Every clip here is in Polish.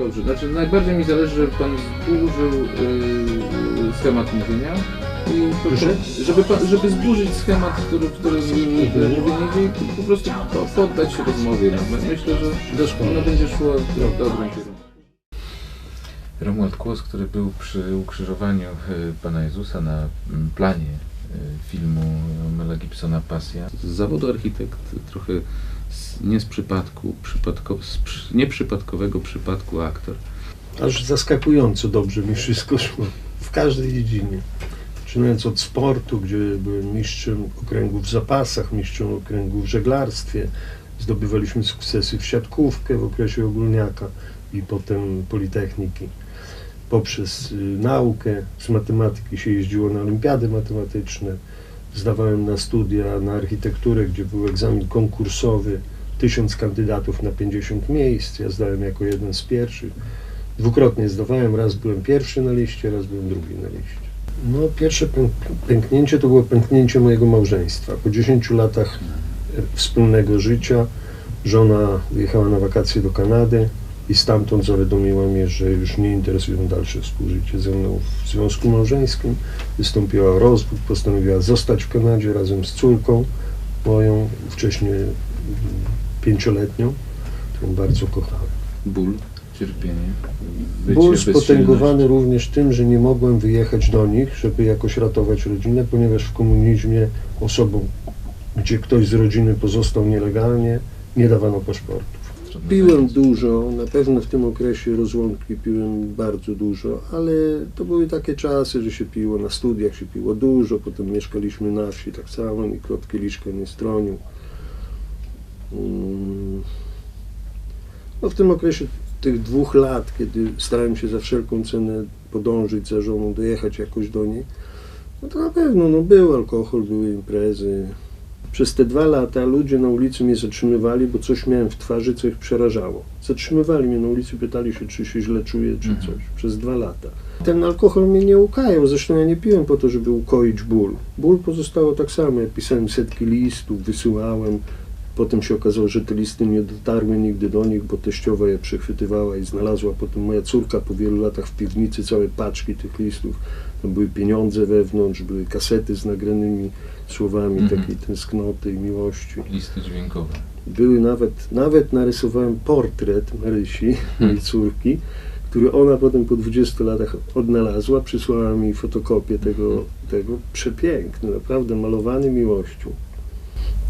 Dobrze, znaczy najbardziej mi zależy, żeby Pan zburzył yy, schemat mówienia i po, Proszę? żeby, pan, żeby zburzyć schemat, który, który yy, mówienie i po prostu po- poddać się rozmowie. No, myślę, że ono będzie szło w dobrym kierunku. Romuald Kłos, który był przy ukrzyżowaniu y, Pana Jezusa na mm, planie y, filmu Mela Gibsona Pasja. Z zawodu architekt trochę z, nie z przypadku, przypadko, z przy, nieprzypadkowego przypadku aktor. Aż zaskakująco dobrze mi wszystko szło. W każdej dziedzinie. Zaczynając od sportu, gdzie byłem mistrzem okręgu w zapasach, mistrzem okręgu w żeglarstwie. Zdobywaliśmy sukcesy w siatkówkę w okresie ogólniaka i potem Politechniki. Poprzez y, naukę z matematyki się jeździło na olimpiady matematyczne. Zdawałem na studia na architekturę, gdzie był egzamin konkursowy. Tysiąc kandydatów na 50 miejsc. Ja zdałem jako jeden z pierwszych. Dwukrotnie zdawałem, raz byłem pierwszy na liście, raz byłem drugi na liście. No, pierwsze pęk pęknięcie to było pęknięcie mojego małżeństwa. Po 10 latach e, wspólnego życia żona wyjechała na wakacje do Kanady i stamtąd zawiadomiła mnie, że już nie interesują dalsze współżycie ze mną w związku małżeńskim. Wystąpiła rozwód, postanowiła zostać w Kanadzie razem z córką moją, wcześniej pięcioletnią, którą bardzo kochałem. Ból, cierpienie, Ból spotęgowany również tym, że nie mogłem wyjechać do nich, żeby jakoś ratować rodzinę, ponieważ w komunizmie osobom, gdzie ktoś z rodziny pozostał nielegalnie, nie dawano paszportów. Piłem dużo, na pewno w tym okresie rozłąki piłem bardzo dużo, ale to były takie czasy, że się piło, na studiach się piło dużo, potem mieszkaliśmy na wsi tak samo, nikt od kieliszka nie stronił. Mm. No w tym okresie tych dwóch lat, kiedy starałem się za wszelką cenę podążyć za żoną, dojechać jakoś do niej, no to na pewno no był alkohol, były imprezy. Przez te dwa lata ludzie na ulicy mnie zatrzymywali, bo coś miałem w twarzy, co ich przerażało. Zatrzymywali mnie na ulicy, pytali się, czy się źle czuję, czy Mhm. coś. Przez dwa lata. Ten alkohol mnie nie ukajał, zresztą ja nie piłem po to, żeby ukoić ból. Ból pozostało tak samo. Ja pisałem setki listów, wysyłałem. Potem się okazało, że te listy nie dotarły nigdy do nich, bo teściowa je przechwytywała i znalazła potem moja córka po wielu latach w piwnicy całe paczki tych listów. Tam były pieniądze wewnątrz, były kasety z nagranymi słowami Mhm. takiej tęsknoty i miłości. Listy dźwiękowe. Były nawet, nawet narysowałem portret Marysi, mojej córki, który ona potem po 20 latach odnalazła, przysłała mi fotokopię tego, tego przepiękny, naprawdę malowany miłością.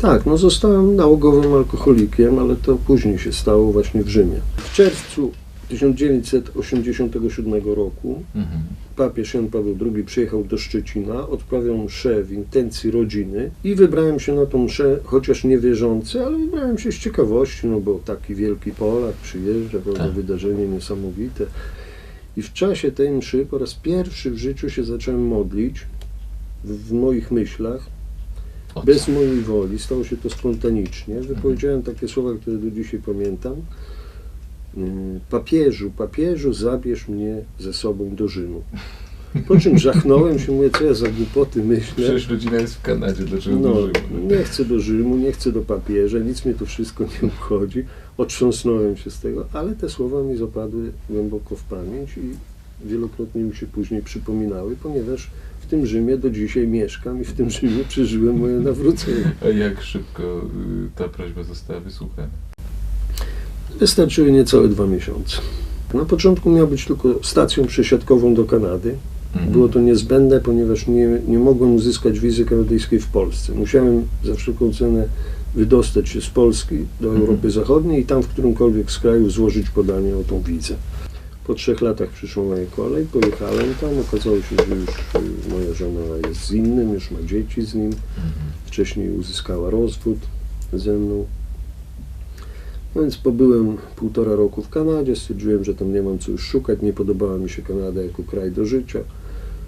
Tak, no zostałem nałogowym alkoholikiem, ale to później się stało właśnie w Rzymie. W czerwcu 1987 roku Mhm. papież Jan Paweł II przyjechał do Szczecina, odprawiał mszę w intencji rodziny i wybrałem się na tą mszę, chociaż nie wierzący, ale wybrałem się z ciekawości, no bo taki wielki Polak przyjeżdża, prawda, Tak. wydarzenie niesamowite. I w czasie tej mszy po raz pierwszy w życiu się zacząłem modlić w, moich myślach, bez mojej woli, stało się to spontanicznie. Wypowiedziałem takie słowa, które do dzisiaj pamiętam. Yy, Papieżu, papieżu, zabierz mnie ze sobą do Rzymu. Po czym żachnąłem się, mówię, co ja za głupoty myślę. Przecież rodzina jest w Kanadzie, dlaczego No, do Rzymu? nie chcę do Rzymu, nie chcę do papieża, nic mnie to wszystko nie obchodzi. Otrząsnąłem się z tego, ale te słowa mi zapadły głęboko w pamięć i wielokrotnie mi się później przypominały, ponieważ w tym Rzymie do dzisiaj mieszkam i w tym Rzymie przeżyłem moje nawrócenie. A jak szybko y, ta prośba została wysłuchana? Wystarczyły niecałe dwa miesiące. Na początku miał być tylko stacją przesiadkową do Kanady. Mhm. Było to niezbędne, ponieważ nie, nie mogłem uzyskać wizy kanadyjskiej w Polsce. Musiałem za wszelką cenę wydostać się z Polski do Mhm. Europy Zachodniej i tam w którymkolwiek z krajów złożyć podanie o tą wizę. Po trzech latach przyszła moja kolej, pojechałem tam, okazało się, że już y, moja żona jest z innym, już ma dzieci z nim. Mhm. Wcześniej uzyskała rozwód ze mną. No więc pobyłem półtora roku w Kanadzie, stwierdziłem, że tam nie mam co już szukać, nie podobała mi się Kanada jako kraj do życia.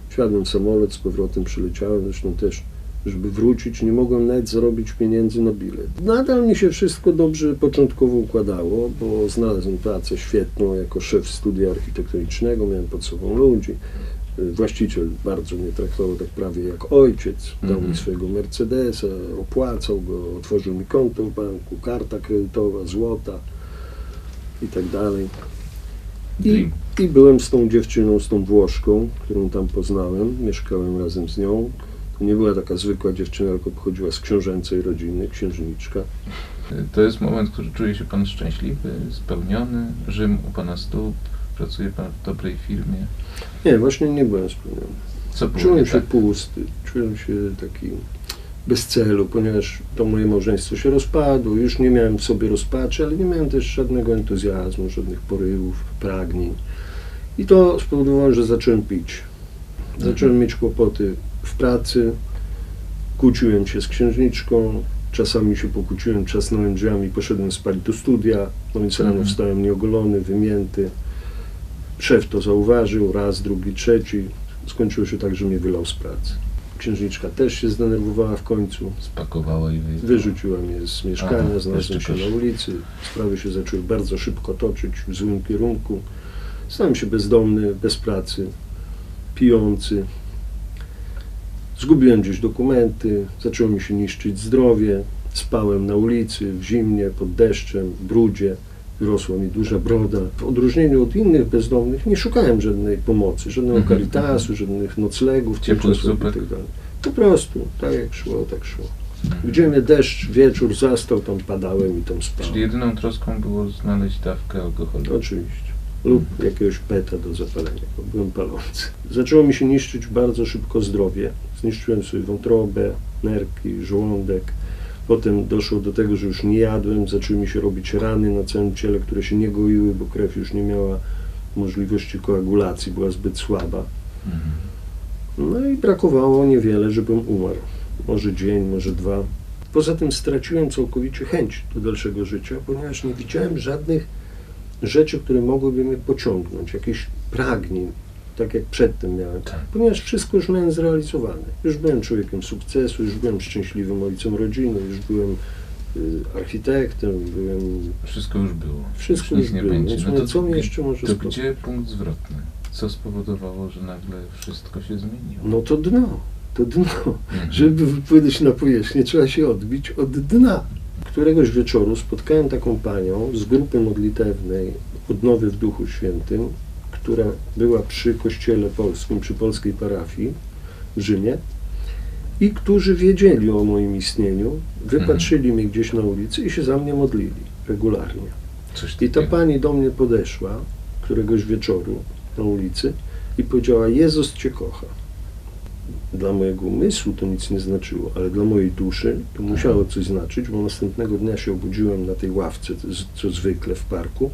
Wsiadłem samolot, z powrotem przyleciałem, zresztą też, żeby wrócić, nie mogłem nawet zarobić pieniędzy na bilet. Nadal mi się wszystko dobrze początkowo układało, bo znalazłem pracę świetną jako szef studia architektonicznego, miałem pod sobą ludzi. Właściciel bardzo mnie traktował tak prawie jak ojciec. Dał Mhm. mi swojego Mercedesa, opłacał go, otworzył mi konto w banku, karta kredytowa, złota i tak dalej. I, I byłem z tą dziewczyną, z tą Włoszką, którą tam poznałem, mieszkałem razem z nią. To nie była taka zwykła dziewczyna, tylko pochodziła z książęcej rodziny, księżniczka. To jest moment, w którym czuje się Pan szczęśliwy, spełniony, Rzym u Pana stóp, pracuje Pan w dobrej firmie. Nie, właśnie nie byłem spełniony. Co było Czułem się tak? pusty, czułem się taki bez celu, ponieważ to moje małżeństwo się rozpadło. Już nie miałem w sobie rozpaczy, ale nie miałem też żadnego entuzjazmu, żadnych porywów, pragnień. I to spowodowało, że zacząłem pić. Zacząłem mieć kłopoty w pracy, kłóciłem się z księżniczką, czasami się pokłóciłem, trzasnąłem drzwiami, poszedłem spać do studia, no więc rano Mhm. wstałem nieogolony, wymięty. Szef to zauważył, raz, drugi, trzeci. Skończyło się tak, że mnie wylał z pracy. Księżniczka też się zdenerwowała w końcu. Spakowała i wyjechała. Wyrzuciła mnie z mieszkania, Aha, znalazłem się na ulicy. Sprawy się zaczęły bardzo szybko toczyć w złym kierunku. Stałem się bezdomny, bez pracy, pijący. Zgubiłem gdzieś dokumenty, zaczęło mi się niszczyć zdrowie. Spałem na ulicy, w zimnie, pod deszczem, w brudzie. Wyrosła mi duża broda. W odróżnieniu od innych bezdomnych nie szukałem żadnej pomocy, żadnego Mhm, caritasu, żadnych noclegów, Ciepłych zupek. i tak dalej. Po prostu, tak jak szło, tak szło. Mhm. Gdzie mnie deszcz, wieczór zastał, tam padałem i tam spałem. Czyli jedyną troską było znaleźć dawkę alkoholu. Oczywiście. Lub jakiegoś peta do zapalenia, bo byłem palący. Zaczęło mi się niszczyć bardzo szybko zdrowie. Zniszczyłem sobie wątrobę, nerki, żołądek. Potem doszło do tego, że już nie jadłem, zaczęły mi się robić rany na całym ciele, które się nie goiły, bo krew już nie miała możliwości koagulacji, była zbyt słaba. Mhm. No i brakowało niewiele, żebym umarł. Może dzień, może dwa. Poza tym straciłem całkowicie chęć do dalszego życia, ponieważ nie widziałem żadnych rzeczy, które mogłyby mnie pociągnąć, jakichś pragnień, tak jak przedtem miałem. Tak. Ponieważ wszystko już miałem zrealizowane. Już byłem człowiekiem sukcesu, już byłem szczęśliwym ojcem rodziny, już byłem y, architektem, byłem... Wszystko już było. Wszystko nic już nie było, będzie. więc No to, co mnie jeszcze może to spotkać? gdzie punkt zwrotny? Co spowodowało, że nagle wszystko się zmieniło? No to dno, to dno. Mhm. Żeby wypłynąć na powierzchnię, trzeba się odbić od dna. Któregoś wieczoru spotkałem taką panią z grupy modlitewnej Odnowy w Duchu Świętym, która była przy kościele polskim, przy polskiej parafii w Rzymie i którzy wiedzieli o moim istnieniu, wypatrzyli mnie gdzieś na ulicy i się za mnie modlili regularnie. I ta pani do mnie podeszła któregoś wieczoru na ulicy i powiedziała: Jezus Cię kocha. Dla mojego umysłu to nic nie znaczyło, ale dla mojej duszy to musiało coś znaczyć, bo następnego dnia się obudziłem na tej ławce, co zwykle w parku,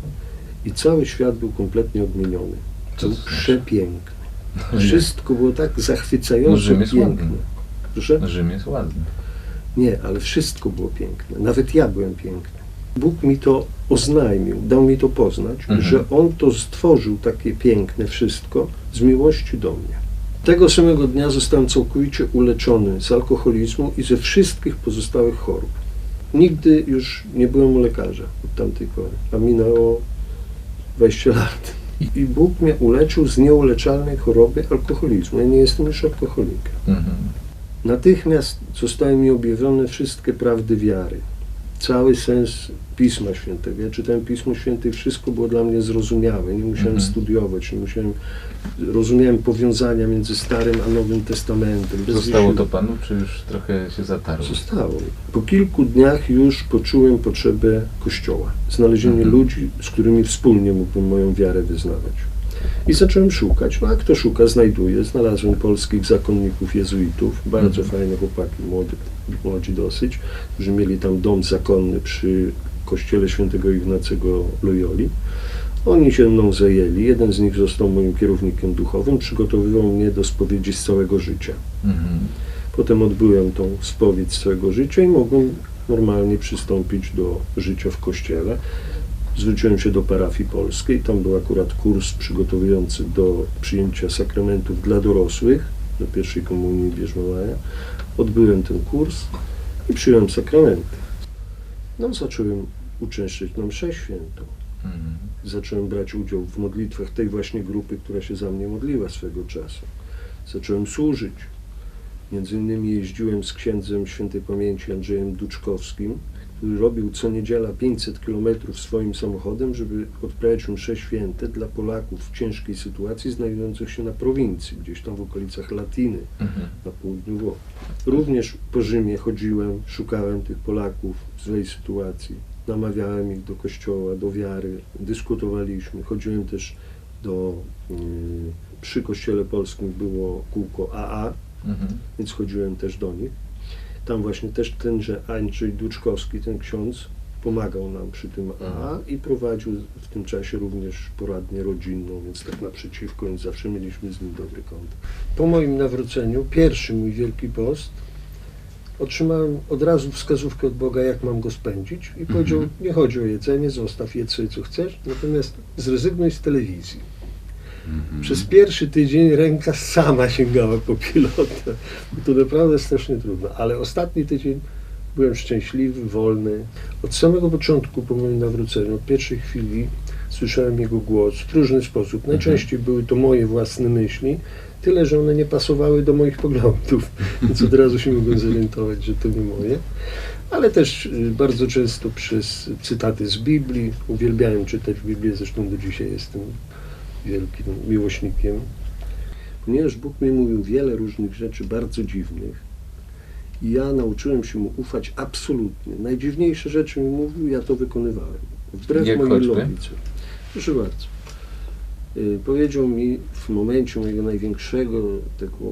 i cały świat był kompletnie odmieniony. Co Był to znaczy? przepiękny. No. Wszystko było tak No, zachwycająco Rzym jest piękne. ładny. Proszę? Rzym jest ładny. Nie, ale wszystko było piękne. Nawet ja byłem piękny. Bóg mi to oznajmił, dał mi to poznać, Mhm. że On to stworzył takie piękne wszystko z miłości do mnie. Tego samego dnia zostałem całkowicie uleczony z alkoholizmu i ze wszystkich pozostałych chorób. Nigdy już nie byłem u lekarza od tamtej pory, a minęło 20 lat. I Bóg mnie uleczył z nieuleczalnej choroby alkoholizmu. Ja nie jestem już alkoholikiem. Mhm. Natychmiast zostały mi objawione wszystkie prawdy wiary. Cały sens Pisma Świętego. Ja czytałem Pismo Święte i wszystko było dla mnie zrozumiałe. Nie musiałem Mhm. studiować, nie musiałem... Rozumiałem powiązania między Starym a Nowym Testamentem. Zostało to panu, czy już trochę się zatarło? Zostało. Po kilku dniach już poczułem potrzebę Kościoła. Znalezienie Mhm. ludzi, z którymi wspólnie mógłbym moją wiarę wyznawać. I zacząłem szukać. No a kto szuka, znajduje. Znalazłem polskich zakonników jezuitów, bardzo Mhm. fajne chłopaki, młody, młodzi dosyć, którzy mieli tam dom zakonny przy kościele świętego Ignacego Loyoli. Oni się mną zajęli. Jeden z nich został moim kierownikiem duchowym, przygotowywał mnie do spowiedzi z całego życia. Mhm. Potem odbyłem tą spowiedź swojego życia i mogłem normalnie przystąpić do życia w kościele. Zwróciłem się do parafii polskiej, tam był akurat kurs przygotowujący do przyjęcia sakramentów dla dorosłych, do pierwszej komunii bierzmowania. Odbyłem ten kurs i przyjąłem sakramenty. No, zacząłem uczęszczać na mszę świętą. Mhm. Zacząłem brać udział w modlitwach tej właśnie grupy, która się za mnie modliła swego czasu. Zacząłem służyć. Między innymi jeździłem z księdzem świętej pamięci Andrzejem Duczkowskim który robił co niedziela 500 km swoim samochodem, żeby odprawiać msze święte dla Polaków w ciężkiej sytuacji znajdujących się na prowincji, gdzieś tam w okolicach Latiny, Mhm. na południu Włoch. Również po Rzymie chodziłem, szukałem tych Polaków w złej sytuacji, namawiałem ich do kościoła, do wiary, dyskutowaliśmy. Chodziłem też do, y, przy kościele polskim było kółko AA, Mhm. więc chodziłem też do nich. Tam właśnie też tenże Andrzej Duczkowski, ten ksiądz, pomagał nam przy tym AA i prowadził w tym czasie również poradnię rodzinną, więc tak naprzeciwko, więc zawsze mieliśmy z nim dobry kontakt. Po moim nawróceniu, pierwszy mój Wielki Post, otrzymałem od razu wskazówkę od Boga, jak mam go spędzić i powiedział, nie chodzi o jedzenie, zostaw jedz sobie co chcesz, natomiast zrezygnuj z telewizji. Przez pierwszy tydzień ręka sama sięgała po pilota. To naprawdę strasznie trudno, ale ostatni tydzień byłem szczęśliwy, wolny. Od samego początku po moim nawróceniu, od pierwszej chwili słyszałem jego głos w różny sposób. Najczęściej były to moje własne myśli, tyle, że one nie pasowały do moich poglądów, więc od razu się mogłem zorientować, że to nie moje. Ale też y, bardzo często przez cytaty z Biblii. Uwielbiałem czytać Biblię, zresztą do dzisiaj jestem wielkim miłośnikiem, ponieważ Bóg mi mówił wiele różnych rzeczy bardzo dziwnych i ja nauczyłem się mu ufać absolutnie. Najdziwniejsze rzeczy mi mówił, ja to wykonywałem. Wbrew Jak mojej choćby? logice. Proszę bardzo. Y, Powiedział mi w momencie mojego największego tego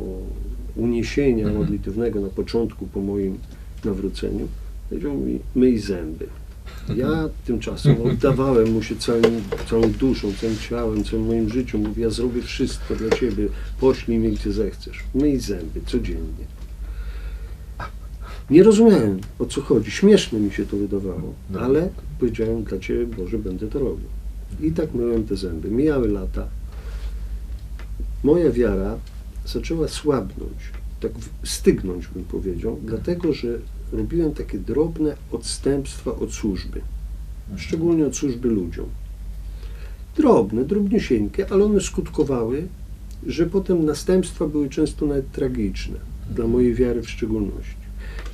uniesienia Mhm. modlitewnego na początku po moim nawróceniu, powiedział mi myj zęby. Ja tymczasem oddawałem mu się całym, całą duszą, całym ciałem, całym moim życiu. Mówię, ja zrobię wszystko dla Ciebie, poślij mnie gdzie zechcesz. Myj zęby codziennie. Nie rozumiałem, o co chodzi. Śmieszne mi się to wydawało, No. ale powiedziałem, dla Ciebie, Boże, będę to robił. I tak myłem te zęby. Mijały lata. Moja wiara zaczęła słabnąć, tak stygnąć bym powiedział, dlatego że robiłem takie drobne odstępstwa od służby, szczególnie od służby ludziom. Drobne, drobniusieńkie, ale one skutkowały, że potem następstwa były często nawet tragiczne, dla mojej wiary w szczególności.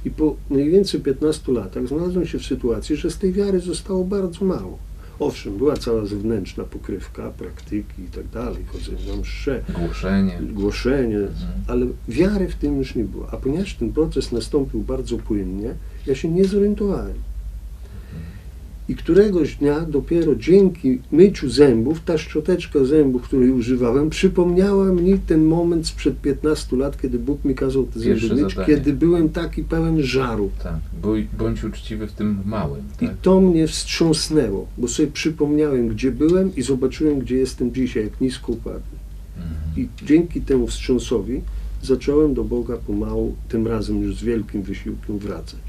I po mniej więcej 15 latach znalazłem się w sytuacji, że z tej wiary zostało bardzo mało. Owszem, była cała zewnętrzna pokrywka, praktyki i tak dalej, chodzenie na msze, Głoszenie. głoszenie, Mhm. ale wiary w tym już nie było. A ponieważ ten proces nastąpił bardzo płynnie, ja się nie zorientowałem. I któregoś dnia dopiero dzięki myciu zębów, ta szczoteczka zębów, której używałem, przypomniała mi ten moment sprzed 15 lat, kiedy Bóg mi kazał te Pierwsze zęby myć, zadanie. kiedy byłem taki pełen żaru. Tak. Bądź, uczciwy w tym małym. I Tak? to mnie wstrząsnęło, bo sobie przypomniałem, gdzie byłem i zobaczyłem, gdzie jestem dzisiaj, jak nisko upadłem. Mhm. I dzięki temu wstrząsowi zacząłem do Boga pomału, tym razem już z wielkim wysiłkiem wracać.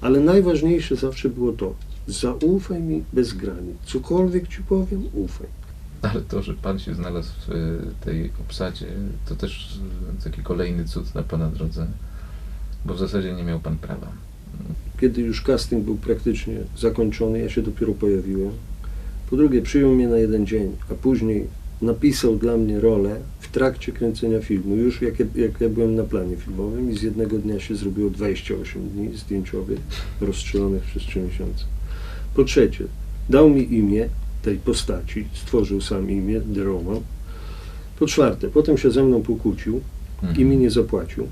Ale najważniejsze zawsze było to, zaufaj mi bez granic. Cokolwiek ci powiem, ufaj. Ale to, że Pan się znalazł w e, tej obsadzie, to też taki kolejny cud na Pana drodze, bo w zasadzie nie miał Pan prawa. Kiedy już casting był praktycznie zakończony, ja się dopiero pojawiłem. Po drugie, przyjął mnie na jeden dzień, a później napisał dla mnie rolę w trakcie kręcenia filmu, już jak ja, jak ja byłem na planie filmowym i z jednego dnia się zrobiło 28 dni zdjęciowych rozstrzelonych przez 3 miesiące. Po trzecie, dał mi imię tej postaci, stworzył sam imię, The Roman. Po czwarte, potem się ze mną pokłócił i mi nie zapłacił,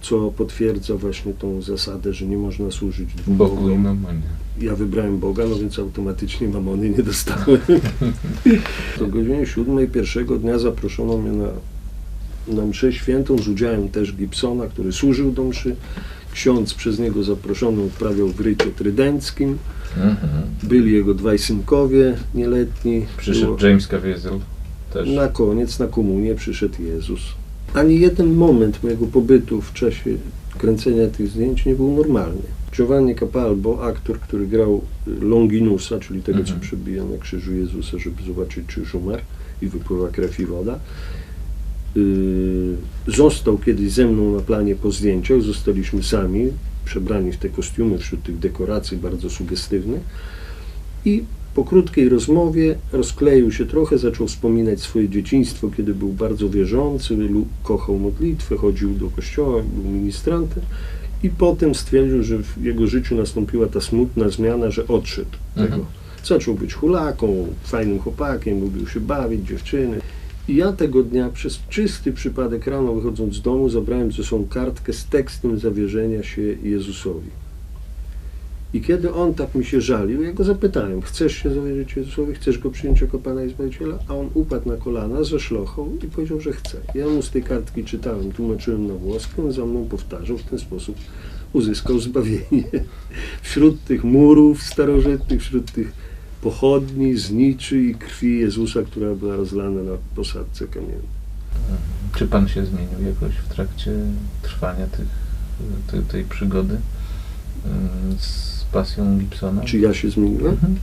co potwierdza właśnie tą zasadę, że nie można służyć dwóm Bogu i mamonie. Ja wybrałem Boga, no więc automatycznie mamony nie dostałem. Do godziny siódmej pierwszego dnia zaproszono mnie na, na mszę świętą z udziałem też Gibsona, który służył do mszy. Ksiądz przez niego zaproszony odprawiał w rycie trydenckim. Mhm. Byli jego dwaj synkowie nieletni. Przyszedł Było- James Caviezel też. na koniec, na komunię przyszedł Jezus. Ani jeden moment mojego pobytu w czasie kręcenia tych zdjęć nie był normalny. Giovanni Capalbo, aktor, który grał Longinusa, czyli tego, co Mhm. przebija na krzyżu Jezusa, żeby zobaczyć, czy już umarł i wypływa krew i woda, yy, został kiedyś ze mną na planie po zdjęciach, zostaliśmy sami, przebrani w te kostiumy, wśród tych dekoracji bardzo sugestywnych i po krótkiej rozmowie rozkleił się trochę, zaczął wspominać swoje dzieciństwo, kiedy był bardzo wierzący, kochał modlitwę, chodził do kościoła, był ministrantem I potem stwierdził, że w jego życiu nastąpiła ta smutna zmiana, że odszedł od Mhm. tego. Zaczął być hulaką, fajnym chłopakiem, lubił się bawić, dziewczyny. I ja tego dnia przez czysty przypadek rano wychodząc z domu zabrałem ze sobą kartkę z tekstem zawierzenia się Jezusowi. I kiedy on tak mi się żalił, ja go zapytałem, chcesz się zawierzyć Jezusowi, chcesz go przyjąć jako Pana i Zbawiciela? A on upadł na kolana ze szlochą i powiedział, że chce. Ja mu z tej kartki czytałem, tłumaczyłem na włoski, on za mną powtarzał, w ten sposób uzyskał zbawienie. Wśród tych murów starożytnych, wśród tych pochodni, zniczy i krwi Jezusa, która była rozlana na posadzce kamiennej. Czy pan się zmienił jakoś w trakcie trwania tych, te, tej przygody z pasją Gibsona? Czy ja się zmieniłem? Mhm.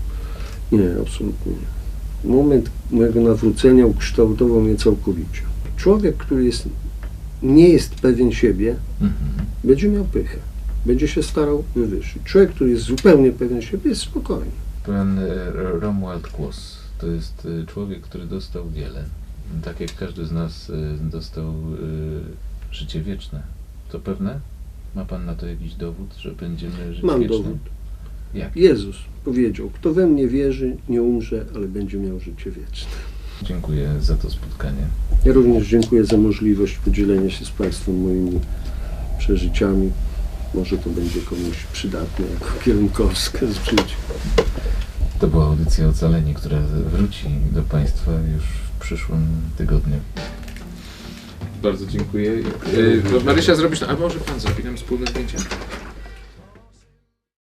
Nie, absolutnie nie. Moment mojego nawrócenia ukształtował mnie całkowicie. Człowiek, który jest, nie jest pewien siebie, Mhm. będzie miał pychę. Będzie się starał wywyższyć. Człowiek, który jest zupełnie pewien siebie, jest spokojny. Pan e, Romuald Kłos to jest e, człowiek, który dostał wiele. Tak jak każdy z nas dostał życie wieczne. To pewne? Ma pan na to jakiś dowód, że będziemy żyć Mam wieczne? dowód. Jak? Jezus powiedział, kto we mnie wierzy, nie umrze, ale będzie miał życie wieczne. Dziękuję za to spotkanie. Ja również dziękuję za możliwość podzielenia się z Państwem moimi przeżyciami. Może to będzie komuś przydatne jako kierunkowskaz w życiu. To była audycja Ocaleni, która wróci do Państwa już w przyszłym tygodniu. Bardzo dziękuję. Marysia, zrobisz, a może Pan zrobi nam wspólne zdjęcie?